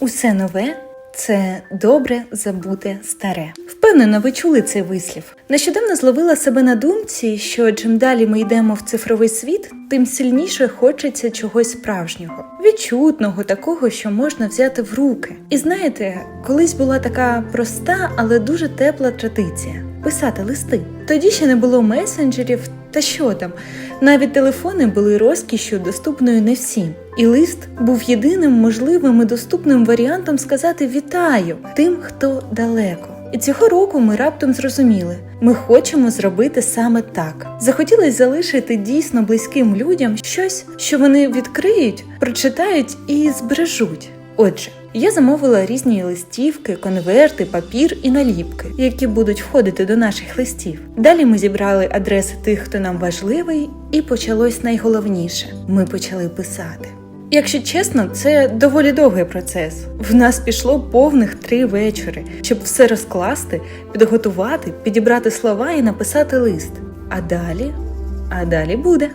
Усе нове це добре забуте старе. Впевнено, ви чули цей вислів. Нещодавно зловила себе на думці, що чим далі ми йдемо в цифровий світ, тим сильніше хочеться чогось справжнього, відчутного, такого, що можна взяти в руки. І знаєте, колись була така проста, але дуже тепла традиція писати листи. Тоді ще не було месенджерів, та що там, навіть телефони були розкішю, доступною не всім. І лист був єдиним можливим і доступним варіантом сказати вітаю тим, хто далеко. І цього року ми раптом зрозуміли, ми хочемо зробити саме так. Захотілося залишити дійсно близьким людям щось, що вони відкриють, прочитають і збережуть. Отже, я замовила різні листівки, конверти, папір і наліпки, які будуть входити до наших листів. Далі ми зібрали адреси тих, хто нам важливий, і почалось найголовніше ми почали писати. Якщо чесно, це доволі довгий процес. В нас пішло повних три вечори, щоб все розкласти, підготувати, підібрати слова і написати лист. А далі, а далі буде.